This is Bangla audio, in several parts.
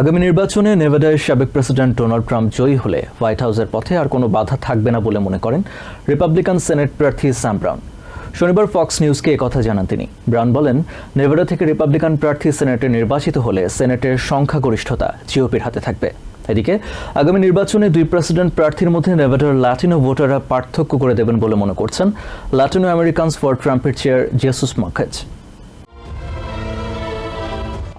আগামী নির্বাচনে নেভাডার সাবেক প্রেসিডেন্ট ডোনাল্ড ট্রাম্প জয়ী হলে হোয়াইট হাউসের পথে আর কোনো বাধা থাকবে না বলে মনে করেন রিপাবলিকান সেনেট প্রার্থী স্যাম ব্রাউন। শনিবার ফক্স নিউজকে কথা জানান তিনি। ব্রাউন বলেন, নেভাডা থেকে রিপাবলিকান প্রার্থী সেনেটে নির্বাচিত হলে সেনেটের সংখ্যাগরিষ্ঠতা জিওপির হাতে থাকবে। এদিকে, আগামী নির্বাচনে দুই প্রেসিডেন্ট প্রার্থীর মধ্যে নেভাডার ল্যাটিনো ভোটাররা পার্থক্য করে দেবেন বলে মনে করছেন ল্যাটিনো আমেরিকানস ফর ট্রাম্পের চেয়ার জেসুস মাখাজ।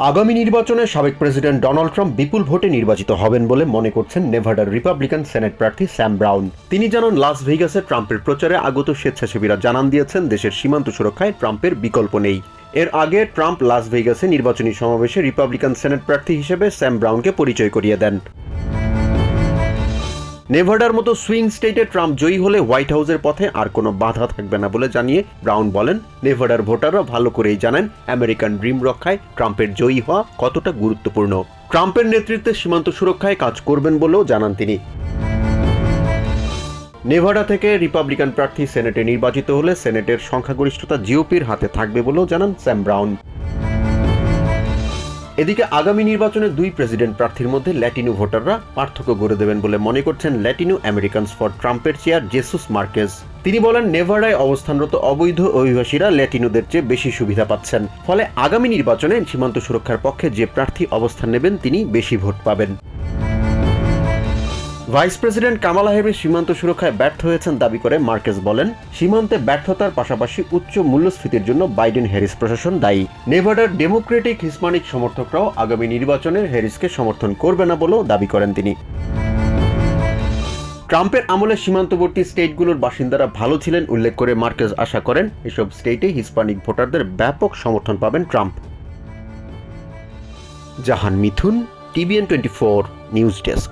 আগামী নির্বাচনে সাবেক প্রেসিডেন্ট ডোনাল্ড ট্রাম্প বিপুল ভোটে নির্বাচিত হবেন বলে মনে করছেন নেভাডার রিপাবলিকান সেনেট প্রার্থী স্যাম ব্রাউন। তিনি জানান, লাস ভেগাসে ট্রাম্পের প্রচারে আগত স্বেচ্ছাসেবীরা জানান দিয়েছেন, দেশের সীমান্ত সুরক্ষায় ট্রাম্পের বিকল্প নেই। এর আগে ট্রাম্প লাস ভেগাসে নির্বাচনী সমাবেশে রিপাবলিকান সেনেট প্রার্থী হিসেবে স্যাম ব্রাউনকে পরিচয় করিয়ে দেন। নেভাডার মতো সুইং স্টেটে ট্রাম্প জয়ী হলে হোয়াইট হাউসের পথে আর কোনো বাধা থাকবে না বলে জানিয়ে ব্রাউন বলেন, নেভাডার ভোটাররা ভালো করেই জানেন আমেরিকান ড্রিম রক্ষায় ট্রাম্পের জয়ী হওয়া কতটা গুরুত্বপূর্ণ। ট্রাম্পের নেতৃত্বে সীমান্ত সুরক্ষায় কাজ করবেন বলেও জানান তিনি। নেভাডা থেকে রিপাবলিকান প্রার্থী সেনেটে নির্বাচিত হলে সেনেটের সংখ্যাগরিষ্ঠতা জিওপির হাতে থাকবে বলেও জানান স্যাম ব্রাউন। এদিকে আগামী নির্বাচনে দুই প্রেসিডেন্ট প্রার্থীর মধ্যে ল্যাটিনো ভোটাররা পার্থক্য গড়ে দেবেন বলে মনে করছেন ল্যাটিনো আমেরিকানস ফর ট্রাম্পের চেয়ার জেসুস মার্কেজ। তিনি বলেন নেভাডায় অবস্থানরত অবৈধ অভিবাসীরা ল্যাটিনোদের চেয়ে বেশি সুবিধা পাচ্ছেন। ফলে আগামী নির্বাচনে সীমান্ত সুরক্ষার পক্ষে যে প্রার্থী অবস্থান নেবেন, তিনি বেশি ভোট পাবেন। ভাইস প্রেসিডেন্ট কামালা হ্যারিস সীমান্ত সুরক্ষায় ব্যর্থ হয়েছেন দাবি করে মার্কেস বলেন, সীমান্তে ব্যর্থতার পাশাপাশি উচ্চ মূল্যস্ফীতির জন্য বাইডেন হ্যারিস প্রশাসন দায়ী। নেভাডার ডেমোক্রেটিক হিসপানিক সমর্থকরাও আগামী নির্বাচনে হ্যারিসকে সমর্থন করবে না বলেও দাবি করেন তিনি। ট্রাম্পের আমলে সীমান্তবর্তী স্টেটগুলোর বাসিন্দারা ভালো ছিলেন উল্লেখ করে মার্কেজ আশা করেন, এসব স্টেটে হিসপানিক ভোটারদের ব্যাপক সমর্থন পাবেন Trump. Jahan Mithun, TVN twenty four, news desk.